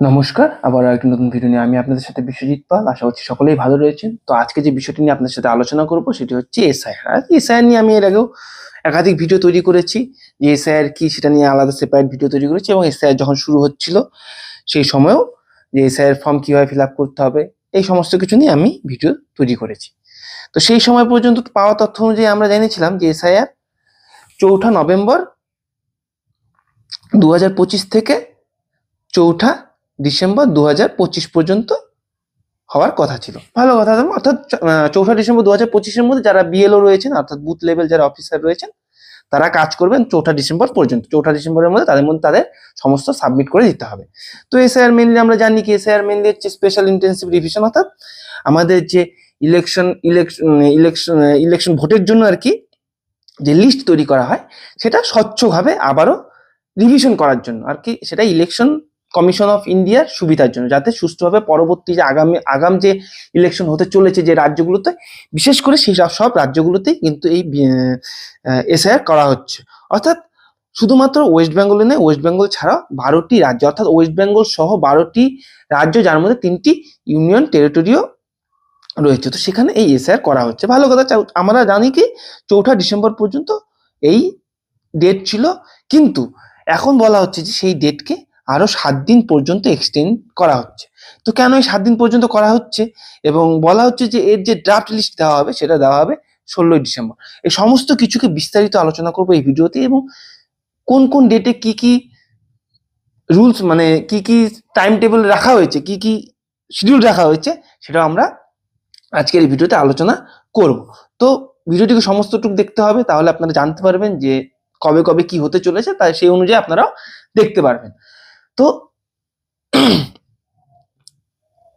নমস্কার, আবার একটি নতুন ভিডিও নিয়ে আমি আপনাদের সাথে বিশ্বজিৎ পাল। আশা করছি সকলেই ভালো রয়েছেন। তো আজকে যে বিষয়টি নিয়ে আপনাদের সাথে আলোচনা করব, সেটি হচ্ছে এসআইআর আর এসআইআর নিয়ে আমি এর আগেও একাধিক ভিডিও তৈরি করেছি, যে এসআইআর কি সেটা নিয়ে আলাদা সেপারেট ভিডিও তৈরি করেছি এবং এসআইআর যখন শুরু হচ্ছিল, সেই সময়েও যে এসআইআর ফর্ম কীভাবে ফিল আপ করতে হবে, এই সমস্ত কিছু নিয়ে আমি ভিডিও তৈরি করেছি। তো সেই সময় পর্যন্ত পাওয়া তথ্য অনুযায়ী আমরা জেনেছিলাম যে এসআইআর চৌঠা নভেম্বর দু হাজার পঁচিশ থেকে চৌঠা ডিসেম্বর দু পর্যন্ত হওয়ার কথা ছিল। ভালো কথা অর্থাৎ চৌঠা ডিসেম্বর দু হাজার পঁচিশের মধ্যে যারা বিএলও রয়েছেন, অর্থাৎ বুথ লেভেল যারা অফিসার রয়েছেন, তারা কাজ করবেন চৌঠা ডিসেম্বর পর্যন্ত। চৌঠা ডিসেম্বরের মধ্যে তাদের মধ্যে তাদের সমস্ত সাবমিট করে দিতে হবে। তো এসআইআর মেনলি আমরা জানি কি এসআইআর মেনলি হচ্ছে স্পেশাল ইন্টেন্সিভ রিভিশন অর্থাৎ আমাদের যে ইলেকশন ইলেকশন ইলেকশন ইলেকশন ভোটের জন্য আর কি যে লিস্ট তৈরি করা হয়, সেটা স্বচ্ছভাবে আবারও রিভিশন করার জন্য। আর কি সেটা ইলেকশন কমিশন অফ ইন্ডিয়ার সুবিধার জন্য, যাতে সুষ্ঠুভাবে পরবর্তী যে আগামী, আগাম যে ইলেকশন হতে চলেছে যে রাজ্যগুলোতে, বিশেষ করে সেই সব রাজ্যগুলোতেই কিন্তু এই এসআইআর করা হচ্ছে। অর্থাৎ শুধুমাত্র ওয়েস্ট বেঙ্গলে নয় ওয়েস্ট বেঙ্গল ছাড়াও বারোটি রাজ্য, অর্থাৎ ওয়েস্ট বেঙ্গল সহ বারোটি রাজ্য, যার মধ্যে তিনটি ইউনিয়ন টেরিটরিও রয়েছে। তো সেখানে এই এসআইআর করা হচ্ছে। ভালো কথা আমরা জানি কি, চৌঠা ডিসেম্বর পর্যন্ত এই ডেট ছিল, কিন্তু এখন বলা হচ্ছে যে সেই ডেটকে আরও সাত দিন পর্যন্ত এক্সটেন্ড করা হচ্ছে। তো কেন এই সাত দিন পর্যন্ত করা হচ্ছে? এবং বলা হচ্ছে যে এর যে ড্রাফট লিস্ট দেওয়া হবে, সেটা দেওয়া হবে ষোলোই ডিসেম্বর। এই সমস্ত কিছুকে বিস্তারিত আলোচনা করব এই ভিডিওতে এবং কোন কোন ডেটে কি কি রুলস মানে কি কি টাইম টেবিল রাখা হয়েছে, কি কি শিডিউল রাখা হয়েছে সেটা আমরা আজকের এই ভিডিওতে আলোচনা করব। তো ভিডিওটিকে সমস্তটুকু দেখতে হবে, তাহলে আপনারা জানতে পারবেন যে কবে কবে কি হতে চলেছে তাই সেই অনুযায়ী আপনারাও দেখতে পারবেন। তো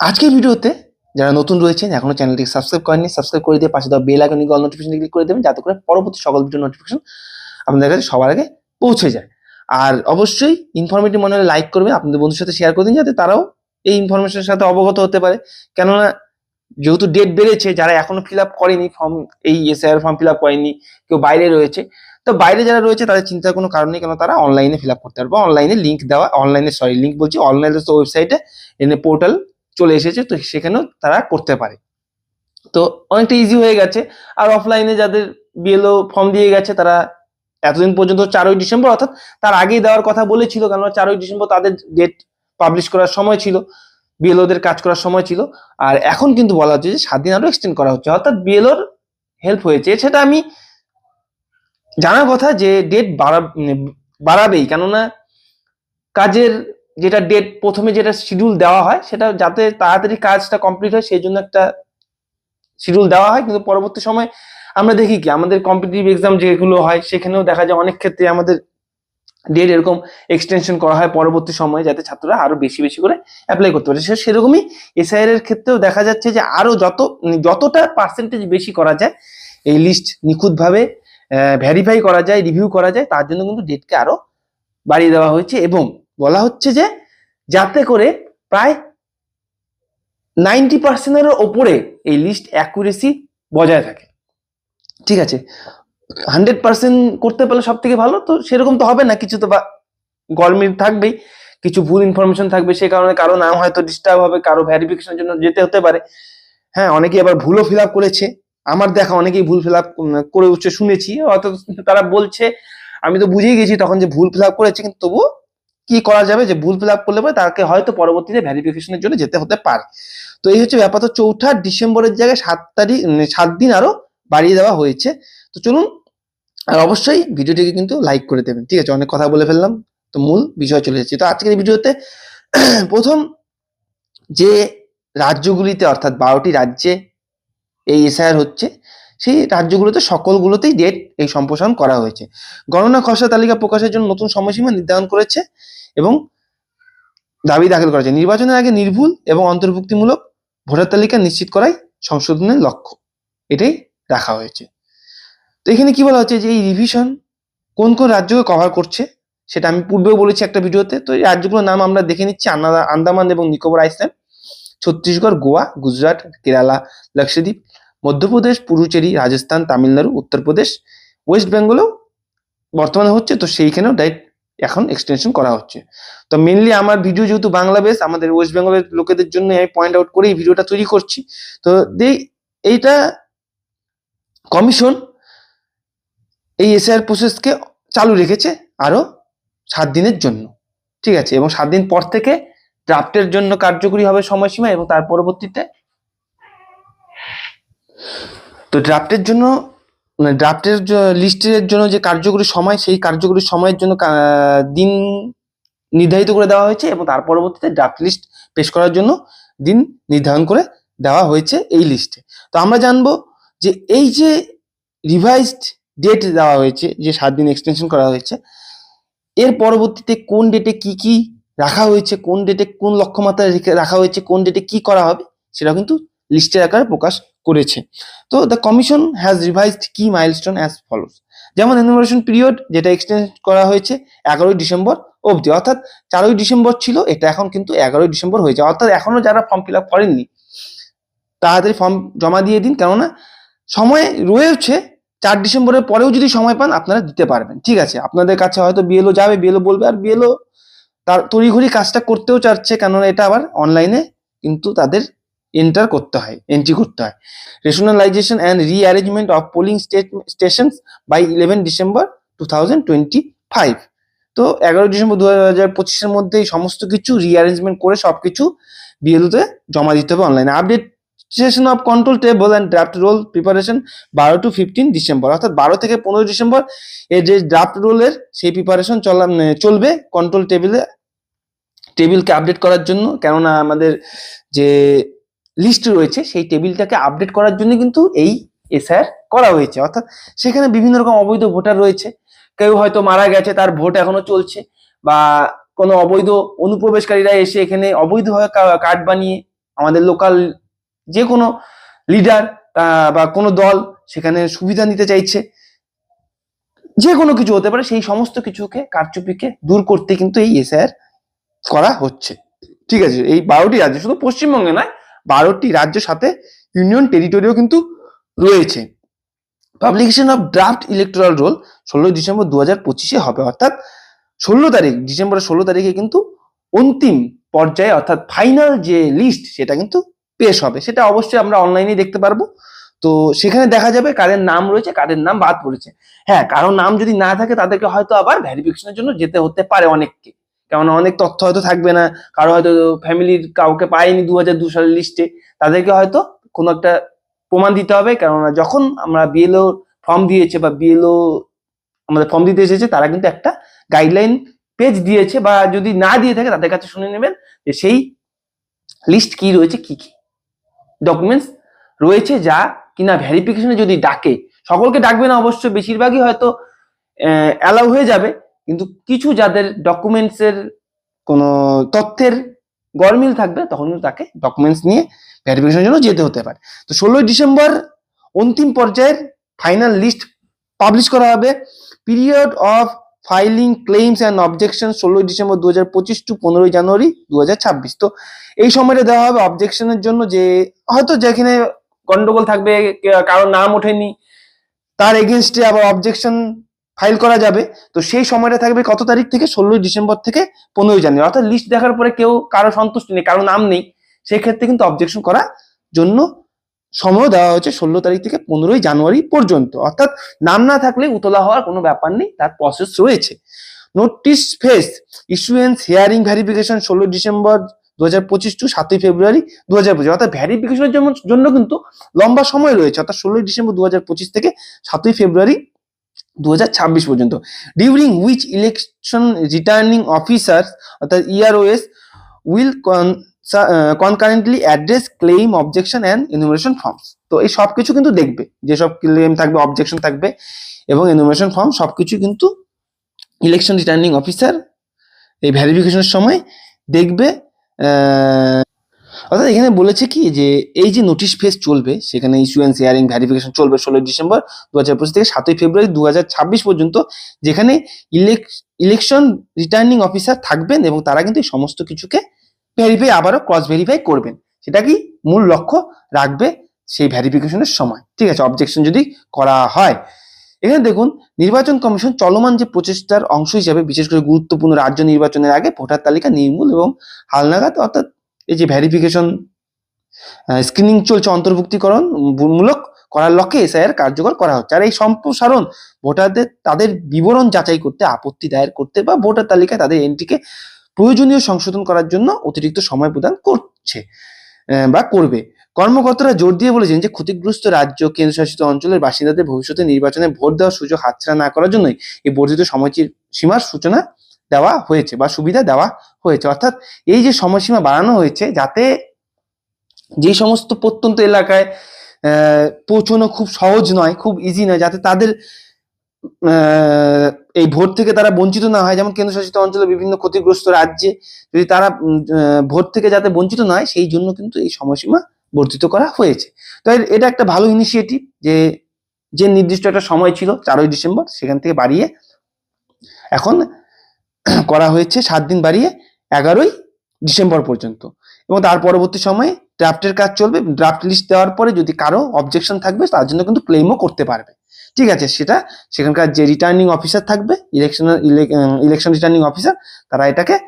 আজকের ভিডিওতে যারা নতুন রয়েছেন, এখনও চ্যানেলটিকে সাবস্ক্রাইব করেননি সাবস্ক্রাইব করে দিয়ে পাশে দেওয়া bell icon all notification click করে দেবেন, যাতে করে পরবর্তী সকল ভিডিও নোটিফিকেশন আপনাদের কাছে সবার আগে পৌঁছে যায়। আর অবশ্যই ইনফরমেটিভ মনে হলে লাইক করবেন, আপনাদের বন্ধুর সাথে শেয়ার করে দিন, যাতে তারাও এই ইনফরমেশনের সাথে অবগত হতে পারে। কেননা, যেহেতু ডেট বেড়েছে, যারা এখনও ফিল আপ করেনি ফর্ম এই এসআইআর ফর্ম ফিল আপ করেনি কেউ বাইরে রয়েছে তো বাইরে যারা রয়েছে তাদের চিন্তার কোনো কারণ নেই কেন তারা অনলাইনে ফিল আপ করতে পারবে। অনলাইনে লিঙ্ক দেওয়া অনলাইনে সরি লিঙ্ক বলছি অনলাইনে তো ওয়েবসাইটে এনে পোর্টাল চলে এসেছে, তো সেখানেও তারা করতে পারে। তো অনেকটা ইজি হয়ে গেছে। আর অফলাইনে যাদের বিএলও ফর্ম দিয়ে গেছে, তারা এতদিন পর্যন্ত চারই ডিসেম্বর, অর্থাৎ তার আগেই দেওয়ার কথা বলেছিল, কেননা চারই ডিসেম্বর তাদের ডেট পাবলিশ করার সময় ছিল বিএলওদের কাজ করার সময় ছিল। আর এখন কিন্তু বলা হচ্ছে যে সাত দিন আরও এক্সটেন্ড করা হচ্ছে। অর্থাৎ বিএলওর হেল্প হয়েছে। সেটা আমি জানার কথা যে ডেট বাড়া বাড়াবেই। কেননা কাজের যেটা ডেট প্রথমে যেটা শিডিউল দেওয়া হয়, সেটা যাতে তাড়াতাড়ি কাজটা কমপ্লিট হয় সেই জন্য একটা শিডিউল দেওয়া হয়। কিন্তু পরবর্তী সময় আমরা দেখি কি, আমাদের কম্পিটিটিভ এক্সাম যেগুলো হয়, সেখানেও দেখা যায় অনেক ক্ষেত্রে আমাদের ডেট এরকম এক্সটেনশন করা হয় পরবর্তী সময়ে, যাতে ছাত্ররা আরও বেশি বেশি করে অ্যাপ্লাই করতে পারে। সে- সেরকমই এসআইআর এর ক্ষেত্রেও দেখা যাচ্ছে যে আরও যত যতটা পার্সেন্টেজ বেশি করা যায়, এই লিস্ট নিখুঁতভাবে ভেরিফাই করা যায় রিভিউ করা যায়, তার জন্য কিন্তু ডেটকে আরও বাড়িয়ে দেওয়া হয়েছে এবং বলা হচ্ছে যে যাতে করে প্রায় নাইনটি পার্সেন্টের ওপরে এই লিস্ট অ্যাকুরেসি বজায় থাকে। ঠিক আছে? হান্ড্রেড পার্সেন্ট করতে পারলে সব থেকে ভালো, তো সেরকম তো হবে না, কিছু তো গরমিল থাকবেই, কিছু ভুল ইনফরমেশন থাকবে, সে কারণে কারও নাম হয়তো ডিস্টার্ব হবে, কারও ভ্যারিফিকেশনের জন্য যেতে হতে পারে। হ্যাঁ অনেকেই আবার ভুলও ফিল আপ করেছে। আমার দেখা অনেকেই ভুল ফিল আপ করে উঠছে, শুনেছি। হয়তো তারা বলছে, আমি তো বুঝেই গেছি তখন যে ভুল ফিল আপ করেছে, কিন্তু তবুও কি করা যাবে যে ভুল ফিল আপ করলে পরে তাকে হয়তো পরবর্তীতে ভ্যারিফিকেশনের জন্য যেতে হতে পারে। তো এই হচ্ছে ব্যাপার। তো চৌঠা ডিসেম্বরের জায়গায় সাত তারিখ সাত দিন আরও বাড়িয়ে দেওয়া হয়েছে। তো চলুন, আর অবশ্যই ভিডিওটিকে কিন্তু লাইক করে দেবেন। ঠিক আছে, অনেক কথা বলে ফেললাম। তো মূল বিষয় চলে যাচ্ছি তো আজকের ভিডিওতে প্রথম যে রাজ্যগুলিতে, অর্থাৎ বারোটি রাজ্যে এই এসআইআর হচ্ছে, সেই রাজ্যগুলোতে সকলগুলোতেই ডেট এই সম্প্রসারণ করা হয়েছে। গণনা খসড়া তালিকা প্রকাশের জন্য নতুন সময়সীমা নির্ধারণ করেছে এবং দাবি দাখিল করেছে। নির্বাচনের আগে নির্ভুল এবং অন্তর্ভুক্তিমূলক ভোটার তালিকা নিশ্চিত করাই সংশোধনের লক্ষ্য। এটাই রাখা হয়েছে। তো এখানে কি বলা হচ্ছে যে এই রিভিশন কোন কোন রাজ্যকে কভার করছে, সেটা আমি পূর্বেও বলেছি একটা ভিডিওতে তো। এই রাজ্যগুলোর নাম আমরা দেখে নিচ্ছি আন্দামান এবং নিকোবর আইসল্যান্ড। ছত্তিশগড়, গোয়া, গুজরাট, কেরালা, লক্ষদ্বীপ, মধ্যপ্রদেশ পুরুচেরি রাজস্থান, তামিলনাড়ু, উত্তরপ্রদেশ, ওয়েস্ট বেঙ্গলেও বর্তমানে হচ্ছে, তো সেইখানেও ডাইরেক্ট এখন এক্সটেনশন করা হচ্ছে। তো মেনলি আমার ভিডিও যেহেতু বাংলা বেস আমাদের ওয়েস্ট বেঙ্গলের লোকেদের জন্য আমি পয়েন্ট আউট করে এই ভিডিওটা তৈরি করছি। তো এইটা কমিশন এই এসআর প্রসেসকে চালু রেখেছে আরও সাত দিনের জন্য। ঠিক আছে? এবং সাত দিন পর থেকে ড্রাফটের জন্য কার্যকরী হবে সময়সীমা এবং তার পরবর্তীতে তো ড্রাফটের জন্য মানে ড্রাফটের লিস্টের জন্য যে কার্যকরী সময়, সেই কার্যকরী সময়ের জন্য দিন নির্ধারিত করে দেওয়া হয়েছে এবং তার পরবর্তীতে ড্রাফট লিস্ট পেশ করার জন্য দিন নির্ধারণ করে দেওয়া হয়েছে এই লিস্টে। তো আমরা জানব যে এই যে রিভাইজড ডেট দেওয়া হয়েছে, যে সাত দিন এক্সটেনশন করা হয়েছে, এর পরবর্তীতে কোন ডেটে কি কি রাখা হয়েছে কোন ডেটে কোন লক্ষ্যমাত্রা রাখা হয়েছে, কোন ডেটে কি করা হবে সেটা কিন্তু লিস্টের আকারে প্রকাশ করেছে। তো the commission has revised key milestone as follows যেমন এনুমারেশন পিরিয়ড যেটা এক্সটেন্ড করা হয়েছে এগারোই ডিসেম্বর অবধি। অর্থাৎ চারই ডিসেম্বর ছিল, এটা এখন কিন্তু এগারোই ডিসেম্বর হয়েছে। অর্থাৎ এখনও যারা ফর্ম ফিল আপ করেননি তাড়াতাড়ি ফর্ম জমা দিয়ে দিন। কেননা, সময় রয়েছে, চার ডিসেম্বরের পরেও যদি সময় পান, আপনারা দিতে পারবেন। ঠিক আছে, আপনাদের কাছে হয়তো বিএলও যাবে বিএলও বলবে, আর বিএলও তার তড়িঘড়ি কাজটা করতেও চাচ্ছে, কেননা এটা আবার অনলাইনে কিন্তু তাদের এন্টার করতে হয় এন্ট্রি করতে হয়। Rationalisation and rearrangement of polling station by eleven December two thousand twenty five তো এগারো ডিসেম্বর দু হাজার পঁচিশের মধ্যে সমস্ত কিছু রিঅ্যারেঞ্জমেন্ট করে সব কিছু বিএলুতে জমা দিতে হবে অনলাইনে update session of control table and draft roll preparation বারো টু ফিফটিন ডিসেম্বর অর্থাৎ বারো থেকে পনেরো ডিসেম্বর এর যে ড্রাফট রোলের সেই প্রিপারেশন চলা চলবে কন্ট্রোল টেবিলে টেবিলকে আপডেট করার জন্য, কেননা আমাদের যে লিস্ট রয়েছে সেই টেবিলটাকে আপডেট করার জন্য কিন্তু এই এসআর করা হয়েছে। অর্থাৎ সেখানে বিভিন্ন রকম অবৈধ ভোটার রয়েছে। কেউ হয়তো মারা গেছে, তার ভোট এখনও চলছে বা কোনো অবৈধ অনুপ্রবেশকারীরা এসে এখানে অবৈধভাবে কার্ড বানিয়ে আমাদের লোকাল যে কোনো লিডার বা কোনো দল সেখানে সুবিধা নিতে চাইছে। যে কোনো কিছু হতে পারে, সেই সমস্ত কিছুকে, কারচুপিকে দূর করতে কিন্তু এই এসআর করা হচ্ছে। ঠিক আছে, এই বারোটি রাজ্য শুধু পশ্চিমবঙ্গে নয়, বারোটি রাজ্য সাথে ইউনিয়ন টেরিটরিও কিন্তু রয়েছে। Publication of draft electoral roll ষোলোই ডিসেম্বর দু হাজার পঁচিশে হবে, অর্থাৎ ষোলো তারিখ, ডিসেম্বরের ষোলো তারিখে কিন্তু অন্তিম পর্যায়ে, অর্থাৎ ফাইনাল যে লিস্ট সেটা কিন্তু পেশ হবে। সেটা অবশ্যই আমরা অনলাইনে দেখতে পারব। তো সেখানে দেখা যাবে কাদের নাম রয়েছে, কাদের নাম বাদ পড়েছে। হ্যাঁ কারও নাম যদি না থাকে, তাদেরকে হয়তো আবার ভ্যারিফিকেশনের জন্য যেতে হতে পারে অনেককে। কেননা অনেক তথ্য হয়তো থাকবে না। কারও হয়তো ফ্যামিলির কাউকে পায়নি দু হাজার দু সালের লিস্টে তাদেরকে হয়তো কোনো একটা প্রমাণ দিতে হবে। কেননা যখন আমরা বিএলও ফর্ম দিয়েছে বা বিএলও আমাদের ফর্ম দিতে এসেছে, তারা কিন্তু একটা গাইডলাইন পেজ দিয়েছে বা যদি না দিয়ে থাকে, তাদের কাছে শুনে নেবেন যে সেই লিস্ট কি রয়েছে, কি কি। ডকুমেন্টস রয়েছে যা কিনা ভেরিফিকেশনে যদি ডাকে, সকলকে ডাকবে না, অবশ্য বেশিরভাগই হয়তো অ্যালাউ হয়ে যাবে, কিন্তু কিছু যাদের ডকুমেন্টস এর কোনো তথ্যের গরমিল থাকবে, তখন কিন্তু তাকে ডকুমেন্টস নিয়ে ভেরিফিকেশনের জন্য যেতে হতে পারে। তো ষোলোই ডিসেম্বর অন্তিম পর্যায়ের ফাইনাল লিস্ট পাবলিশ করা হবে। Period of filing claims and objection ষোলোই ডিসেম্বর দু হাজার পঁচিশ টু পনেরোই জানুয়ারি দু হাজার ছাব্বিশ। তো এই সময়টা দেওয়া হবে অবজেকশনের জন্য যে, হয়তো যেখানে গন্ডগোল থাকবে কারোর নাম ওঠেনি, তার এগেনস্টে আবার অবজেকশন ফাইল করা যাবে। তো সেই সময়টা থাকবে কত তারিখ থেকে? ষোলোই ডিসেম্বর থেকে পনেরোই জানুয়ারি। অর্থাৎ লিস্ট দেখার পরে কেউ কারও সন্তুষ্টি নেই, কারও নাম নেই, সেক্ষেত্রে কিন্তু অবজেকশন করার জন্য সময় দেওয়া হয়েছে ষোলো তারিখ থেকে পনেরোই জানুয়ারি পর্যন্ত। অর্থাৎ নাম না থাকলে উতলা হওয়ার কোনো ব্যাপার নেই, তার প্রসেস রয়েছে। Notice phase issuance hearing verification ষোলো ডিসেম্বর দু হাজার পঁচিশ টু সাতই ফেব্রুয়ারি দু হাজার পঁচিশ। অর্থাৎ ভেরিফিকেশনের জন্য কিন্তু লম্বা সময় রয়েছে, অর্থাৎ ষোলোই ডিসেম্বর দু হাজার পঁচিশ থেকে সাতই ফেব্রুয়ারি দু হাজার ছাব্বিশ পর্যন্ত। During which election returning officer অর্থাৎ EROs will concurrently address claim objection and enumeration forms তো এই সব কিছু কিন্তু দেখবে। যেসব ক্লেম থাকবে অবজেকশন থাকবে এবং এনুমারেশন ফর্ম সব কিছু কিন্তু ইলেকশন রিটার্নিং অফিসার এই ভ্যারিফিকেশনের সময় দেখবে অর্থাৎ এখানে বলেছে কি যে এই যে নোটিশ ফেস চলবে, সেখানে ইস্যুয়েন্স হিয়ারিং ভ্যারিফিকেশন চলবে ষোলোই ডিসেম্বর দু হাজার পঁচিশ থেকে সাতই ফেব্রুয়ারি দু হাজার ছাব্বিশ পর্যন্ত, যেখানে ইলেকশন রিটার্নিং অফিসার থাকবেন এবং তারা কিন্তু এই সমস্ত কিছুকে ভেরিফাই আবারও ক্রস ভেরিফাই করবেন। সেটা কি মূল লক্ষ্য? রাখবে সেই ভেরিফিকেশনের সময়। ঠিক আছে অবজেকশন যদি করা হয়। এখানে দেখুন, নির্বাচন কমিশন চলমান যে প্রচেষ্টার অংশ হিসাবে বিশেষ করে গুরুত্বপূর্ণ রাজ্য নির্বাচনের আগে ভোটার তালিকা নির্মূল এবং হালনাগাদ, অর্থাৎ এই যে ভেরিফিকেশন স্ক্রিনিং চলছে অন্তর্ভুক্তিকরণ, মূলক করার লক্ষ্যে এসআইআর কার্যকর করা হচ্ছে। আর এই সম্প্রসারণ ভোটারদের, তাদের বিবরণ যাচাই করতে, আপত্তি দায়ের করতে বা ভোটার তালিকায় তাদের এন্ট্রিকে প্রয়োজনীয় সংশোধন করার জন্য অতিরিক্ত সময় প্রদান করছে বা করবে। কর্মকর্তারা জোর দিয়ে বলেছেন যে, ক্ষতিগ্রস্ত রাজ্য, কেন্দ্রশাসিত অঞ্চলের বাসিন্দাদের ভবিষ্যতে নির্বাচনে ভোট দেওয়ার সুযোগ হাতছাড়া না করার জন্যই এই বর্ধিত সময়চির সীমার সূচনা দেওয়া হয়েছে, বা সুবিধা দেওয়া হয়েছে। অর্থাৎ এই যে সময়সীমা বাড়ানো হয়েছে, যাতে যে সমস্ত প্রত্যন্ত এলাকায় পৌঁছানো খুব সহজ নয়, খুব ইজি নয়, যাতে তাদের এই ভোট থেকে তারা বঞ্চিত না হয়। যেমন কেন্দ্রশাসিত অঞ্চলে বিভিন্ন ক্ষতিগ্রস্ত রাজ্যে যদি তারা ভোট থেকে যাতে বঞ্চিত না হয়, সেই জন্য কিন্তু এই সময়সীমা বর্ধিত করা হয়েছে। তো এটা একটা ভালো ইনিশিয়েটিভ যে যে নির্দিষ্ট একটা সময় ছিল, চারই ডিসেম্বর, সেখান থেকে বাড়িয়ে এখন করা হয়েছে, সাত দিন বাড়িয়ে এগারোই ডিসেম্বর পর্যন্ত। এবং তার পরবর্তী সময়ে ড্রাফটের কাজ চলবে ড্রাফট লিস্ট দেওয়ার পরে যদি কারও অবজেকশন থাকবে, তার জন্য কিন্তু ক্লেমও করতে পারবে। ঠিক আছে, সেটা সেখানকার যে রিটার্নিং অফিসার থাকবে ইলেকশন ইলেকশন রিটার্নিং অফিসার তারা এটাকে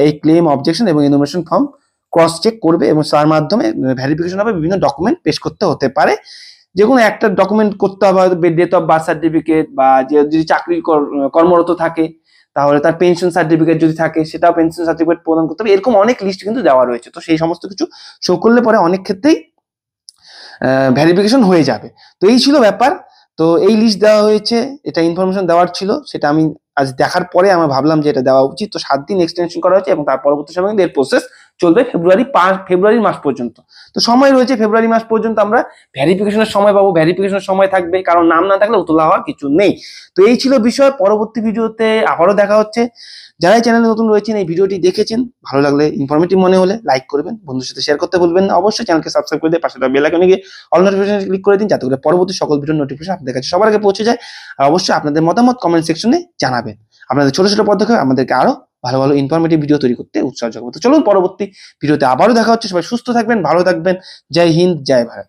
এই ক্লেম অবজেকশন এবং ইনোভেশন ফর্ম ক্রস চেক করবে এবং তার মাধ্যমে ভেরিফিকেশন হবে, বিভিন্ন ডকুমেন্ট পেশ করতে হতে পারে। যে কোনো একটা ডকুমেন্ট করতে হবে ডেট অফ বার্থ সার্টিফিকেট বা যে যদি চাকরি কর- কর্মরত থাকে তাহলে তার পেনশন সার্টিফিকেট যদি থাকে, সেটাও পেনশন সার্টিফিকেট প্রদান করতে হবে। এরকম অনেক লিস্ট কিন্তু দেওয়া রয়েছে। তো সেই সমস্ত কিছু শো করলে পরে অনেক ক্ষেত্রেই ভ্যারিফিকেশন হয়ে যাবে। তো এই ছিল ব্যাপার। তো এই লিস্ট দেওয়া হয়েছে, এটা ইনফরমেশন দেওয়ার ছিল। সেটা আমি আজ দেখার পরে আমি ভাবলাম যে এটা দেওয়া উচিত। তো সাত দিন এক্সটেনশন করা হয়েছে এবং তার পরবর্তী সময় কিন্তু এর প্রসেস চলবে ফেব্রুয়ারি পাঁচ ফেব্রুয়ারি মাস পর্যন্ত। তো সময় রয়েছে ফেব্রুয়ারি মাস পর্যন্ত আমরা ভেরিফিকেশনের সময় পাবো, ভ্যারিফিকেশনের সময় থাকবে, কারণ নাম না থাকলে উতলা হওয়ার কিছু নেই। তো এই ছিল বিষয়, পরবর্তী ভিডিওতে আবারও দেখা হচ্ছে। যারা চ্যানেলে নতুন রয়েছেন, এই ভিডিওটি দেখেছেন, ভালো লাগলে ইনফরমেটিভ মনে হলে লাইক করবেন বন্ধুর সাথে শেয়ার করতে বলবেন না। অবশ্যই চ্যানেলকে সাবস্ক্রাইব করে দিয়ে পাশে বেল আইকনে গিয়ে অল নোটিফিকেশন ক্লিক করে দিন, যাতে করে পরবর্তী সকল ভিডিও নোটিফিকেশন আপনাদের কাছে সবার আগে পৌঁছে যায়। আর অবশ্যই আপনাদের মতামত কমেন্ট সেকশনে জানাবেন। আপনাদের ছোট ছোট পদক্ষেপ আমাদেরকে আরও ভালো ভালো ইনফরমেটিভ ভিডিও তৈরি করতে উৎসাহ জগবো তো চলুন পরবর্তী ভিডিওতে আবারও দেখা হচ্ছে। সবাই সুস্থ থাকবেন, ভালো থাকবেন। জয় হিন্দ, জয় ভারত।